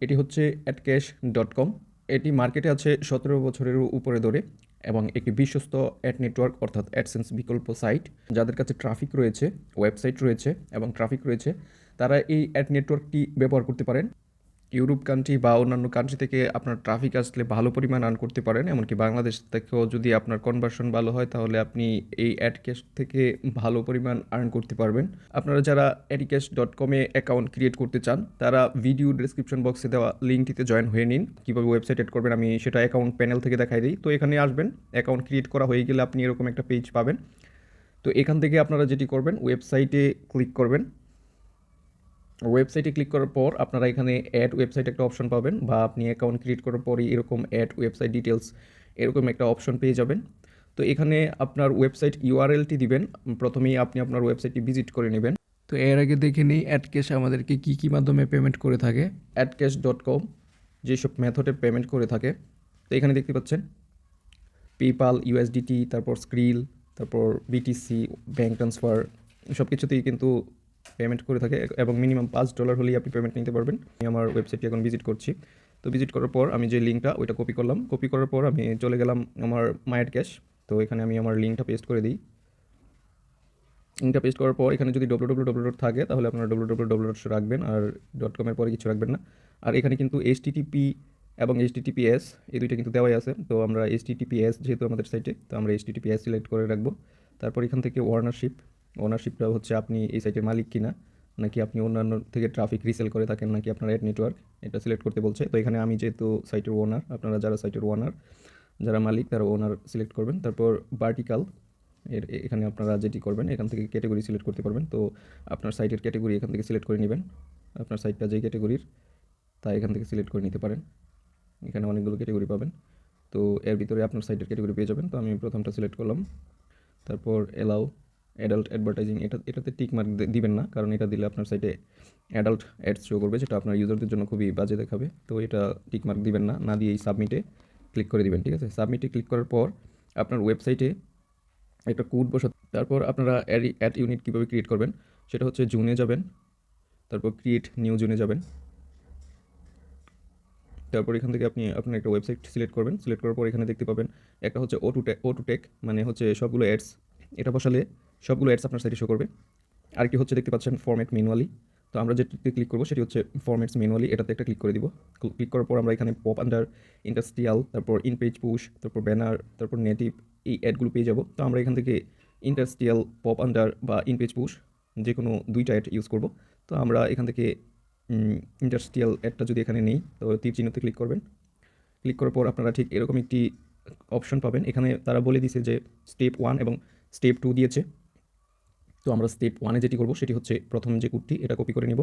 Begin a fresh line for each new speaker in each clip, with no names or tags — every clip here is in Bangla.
এটি হচ্ছে অ্যাডক্যাশ ডট কম এটি মার্কেটে আছে সতেরো বছরেরও উপরে ধরে এবং একটি বিশ্বস্ত অ্যাড নেটওয়ার্ক অর্থাৎ অ্যাডসেন্স বিকল্প সাইট যাদের কাছে ট্রাফিক রয়েছে ওয়েবসাইট রয়েছে এবং ট্রাফিক রয়েছে, তারা এই অ্যাড নেটওয়ার্কটি ব্যবহার করতে পারেন। ইউরোপ কান্ট্রি বা অন্যান্য কান্ট্রি থেকে আপনার ট্রাফিক আসলে ভালো পরিমাণ আর্ন করতে পারেন, এমনকি বাংলাদেশ থেকেও যদি আপনার কনভার্সন ভালো হয়, তাহলে আপনি এই অ্যাড ক্যাশ থেকে ভালো পরিমাণ আর্ন করতে পারবেন। আপনারা যারা অ্যাডিক্যাশ ডট কমে অ্যাকাউন্ট ক্রিয়েট করতে চান, তারা ভিডিও ডিসক্রিপশন বক্সে দেওয়া লিঙ্কটিতে জয়েন হয়ে নিন। কীভাবে ওয়েবসাইট এড করবেন, আমি সেটা অ্যাকাউন্ট প্যানেল থেকে দেখাই দিই। তো এখানে আসবেন অ্যাকাউন্ট ক্রিয়েট করা হয়ে গেলে আপনি এরকম একটা পেজ পাবেন। তো এখান থেকে আপনারা যেটি করবেন ওয়েবসাইটে ক্লিক করবেন। ওয়েবসাইটে ক্লিক করার পর আপনারা এখানে অ্যাড ওয়েবসাইট একটা অপশন পাবেন বা আপনি অ্যাকাউন্ট ক্রিয়েট করার পরই এরকম অ্যাড ওয়েবসাইট ডিটেলস এরকম একটা অপশন পেয়ে যাবেন। তো এখানে আপনার ওয়েবসাইট ইউআরএলটি দিবেন প্রথমেই আপনি আপনার ওয়েবসাইটটি ভিজিট করে নেবেন।
তো এর আগে দেখে নিই অ্যাড ক্যাশ আমাদেরকে কী কী মাধ্যমে পেমেন্ট করে থাকে?
অ্যাড ক্যাশ ডট কম যেসব মেথডে পেমেন্ট করে থাকে। তো এখানে দেখতে পাচ্ছেন পেপাল ইউএসডিটি তারপর স্ক্রিল তারপর বিটিসি ব্যাঙ্ক ট্রান্সফার সব কিছুতেই কিন্তু পেমেন্ট করে থাকে, এবং মিনিমাম পাঁচ ডলার হলেই আপনি পেমেন্ট নিতে পারবেন। আমি আমার ওয়েবসাইটটি এখন ভিজিট করছি। তো ভিজিট করার পর আমি যে লিঙ্কটা ওইটা কপি করলাম। কপি করার পর আমি চলে গেলাম আমার মায়ের ক্যাশ তো এখানে আমি আমার লিঙ্কটা পেস্ট করে দিই। লিঙ্কটা পেস্ট করার পর এখানে যদি ডব্লু ডব্লু ডব্লু ডট থাকে, তাহলে আপনারা ডব্লু ডব্লু ডব্লু ডট রাখবেন, আর ডট কমের পরে কিছু রাখবেন না। আর এখানে কিন্তু এইচটিটিপি এবং এইচটিটিপিএস এই দুইটা কিন্তু দেওয়াই আছে। তো আমরা এইচটিটিপিএস যেহেতু আমাদের সাইটে তো আমরা এইচটিটিপিএস সিলেক্ট করে রাখব। তারপর এখান থেকে ওনারশিপ ওনারশিপটা হচ্ছে আপনি এই সাইটের মালিক কিনা, নাকি আপনি অন্যান্য থেকে ট্রাফিক রিসেল করে থাকেন, নাকি আপনার অ্যাড নেটওয়ার্ক এটা সিলেক্ট করতে বলছে। তো এখানে আমি যেহেতু সাইটের ওনার আপনারা যারা সাইটের ওনার যারা মালিক, তারা ওনার সিলেক্ট করবেন। তারপর ভার্টিকাল এর এখানে আপনারা যেটি করবেন, এখান থেকে ক্যাটেগরি সিলেক্ট করতে পারবেন। তো আপনার সাইটের ক্যাটেগরি এখান থেকে সিলেক্ট করে নেবেন। আপনার সাইটটা যেই ক্যাটেগরির তা এখান থেকে সিলেক্ট করে নিতে পারেন। এখানে অনেকগুলো ক্যাটেগরি পাবেন। তো এর ভিতরে আপনার সাইটের ক্যাটেগরি পেয়ে যাবেন। তো আমি প্রথমটা সিলেক্ট করলাম। তারপর এলাও অ্যাডাল্ট অ্যাডভার্টাইজিং এটা, এটাতে টিক মার্ক দিবেন না। কারণ এটা দিলে আপনার সাইটে অ্যাডাল্ট অ্যাডস শো করবে, যেটা আপনার ইউজারদের জন্য খুবই বাজে দেখাবে। তো এটা টিক মার্ক দিবেন না না দিয়ে এই সাবমিটে ক্লিক করে দিবেন, ঠিক আছে? সাবমিটে ক্লিক করার পর আপনার ওয়েবসাইটে একটা কোড বসা তারপর আপনারা অ্যাড ইউনিট কীভাবে ক্রিয়েট করবেন, সেটা হচ্ছে জুনে যাবেন, তারপর ক্রিয়েট নিউ জুনে যাবেন। তারপর এখান থেকে আপনি আপনার একটা ওয়েবসাইট সিলেক্ট করবেন সিলেক্ট করার পর এখানে দেখতে পাবেন, একটা হচ্ছে O two O two tech মানে হচ্ছে সবগুলো অ্যাডস এটা বসালে সবগুলো অ্যাডস আপনার সাইটে শো করবে। আর কি হচ্ছে দেখতে পাচ্ছেন ফরম্যাট ম্যানুয়ালি তো আমরা যেটিতে ক্লিক করব সেটি হচ্ছে ফরম্যাটস ম্যানুয়ালি এটাতে একটা ক্লিক করে দিব। ক্লিক করার পর আমরা এখানে পপ আন্ডার ইন্ডাস্ট্রিয়াল তারপর ইন পেজ পুশ তারপর ব্যানার তারপর নেটিভ এই অ্যাডগুলো পেয়ে যাব। তো আমরা এখান থেকে ইন্ডাস্ট্রিয়াল পপ আন্ডার বা ইন পেজ পুশ যে কোনো দুইটা অ্যাড ইউজ করব। তো আমরা এখান থেকে ইন্ডাস্ট্রিয়াল অ্যাডটা যদি এখানে নেই, তো তীর চিহ্নতে ক্লিক করবেন। ক্লিক করার পর আপনারা ঠিক এরকম একটি অপশন পাবেন। এখানে তারা বলে দিছে যে স্টেপ ওয়ান এবং স্টেপ টু দিয়েছে। তো আমরা স্টেপ ওয়ানে যেটি করব সেটি হচ্ছে প্রথম যে কুটটি, এটা কপি করে নিব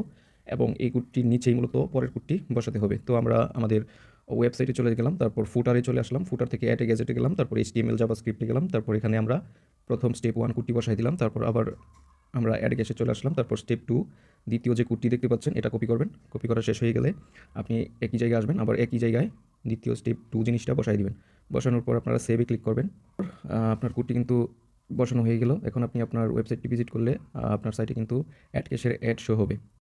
এবং এই কুটটির নিচেই মূলত পরের কুটটি বসাতে হবে। তো আমরা আমাদের ওয়েবসাইটে চলে গেলাম, তারপর ফুটারে চলে আসলাম ফুটার থেকে অ্যাটে গ্যাজেটে গেলাম, তারপর এইচটিএমএল জাভা স্ক্রিপ্টে গেলাম, তারপর এখানে আমরা প্রথম স্টেপ ওয়ান কুটটি বসাই দিলাম, তারপর আবার আমরা অ্যাড গ্যাসে চলে আসলাম, তারপর স্টেপ টু দ্বিতীয় যে কুটটি দেখতে পাচ্ছেন, এটা কপি করবেন। কপি করা শেষ হয়ে গেলে আপনি একই জায়গায় আসবেন, আবার একই জায়গায় দ্বিতীয় স্টেপ টু জিনিসটা বসাই দিবেন। বসানোর পর আপনারা সেভে ক্লিক করবেন। আপনার কুটটি কিন্তু বসানো হয়ে গেল। এখন আপনি আপনার ওয়েবসাইটটি ভিজিট করলে আপনার সাইটে কিন্তু অ্যাড ক্যাশের অ্যাড শো হবে।